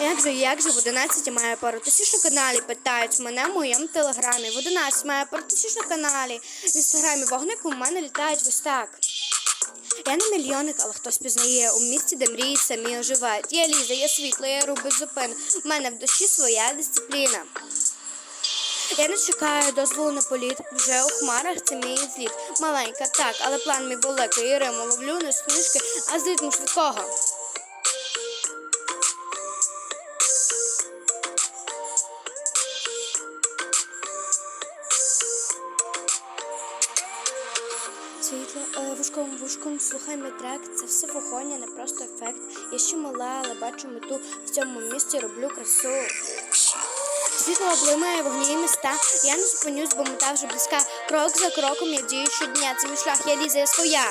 Як же, як же в 11 має пару тисяч на каналі? Питають мене в моєму телеграмі. В 11 має пару тисяч на каналі. В інстаграмі вогник у мене літають ось так. Я не мільйонник, але хтось пізнає у місті, де мрії самі оживають. Я ліза, я світло, я руби зупину. У мене в душі своя дисципліна. Я не чекаю дозволу на політ. Вже у хмарах це мій зліт. Маленька, так, але план мій великий. І Риму ловлю не книжки, а з ритму швидкого. Світло е, вушком вушком, слухай мій трек, це все вогонь, не просто ефект. Я ще мала, але бачу мету в цьому місці роблю красу. Світло облимає вогні міста. Я не зупинюсь, бо мета вже близька. Крок за кроком я дію щодня. Це мій шлях, я ліза, я своя.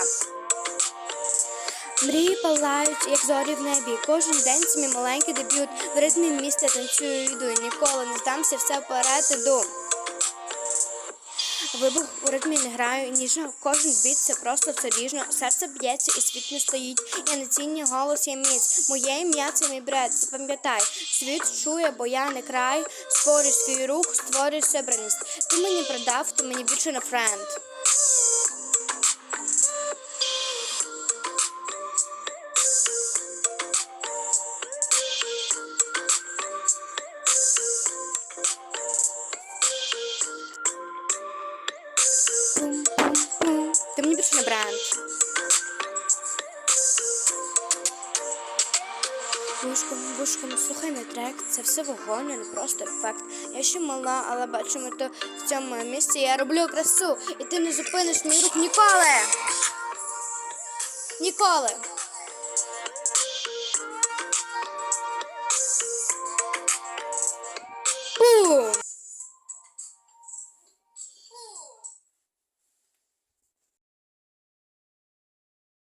Мрії палають, як зорі в небі. Кожен день це мій маленький дебют. В ритмі міста танцюю, йду. Ніколи не здамся, все вперед іду. Вибух у ритмі не граю ніжно, кожен біт це просто царіжно. Серце б'ється і світ не стоїть. Я не цінні голос, я міць. Моє ім'я це мій бред. Запам'ятай, світ чує, бо я не край. Створюй свій рух, створюй себраність. Ти мені продав, ти мені більше не френд. Ти мені більше не бренд. Вушком, вушком, слухай мій трек, це все вогонь, не просто ефект. Я ще мала, але бачу мету в цьому місці. Я роблю красу, і ти не зупиниш мій рух ніколи. Ніколи.